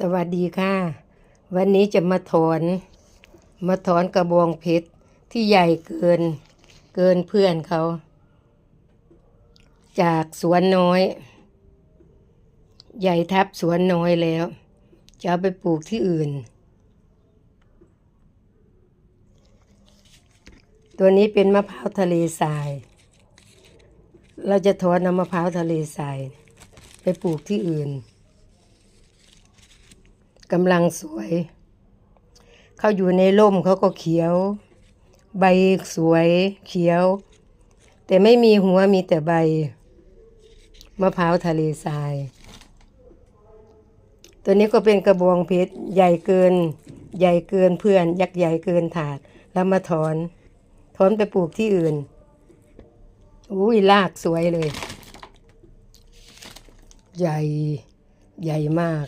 สวัสดีค่ะ วันนี้จะมาถอน มาถอนกระบองเพชรที่ใหญ่เกิน เกินเพื่อนเขา จากสวนน้อย ใหญ่ทับสวนน้อยแล้ว จะเอาไปปลูกที่อื่น ตัวนี้เป็นมะพร้าวทะเลทราย เราจะถอนเอามะพร้าวทะเลทราย ไปปลูกที่อื่น กำลังสวย เขาอยู่ในร่มเขาก็เขียว ใบสวยเขียว แต่ไม่มีหัวมีแต่ใบ มะพร้าวทะเลทราย ตัวนี้ก็เป็นกระบองเพชรใหญ่เกิน ใหญ่เกินเพื่อน ยักษ์ใหญ่เกินถาด แล้วมาถอน ถอนไปปลูกที่อื่นอุ้ยลากสวยเลย ใหญ่ ใหญ่มาก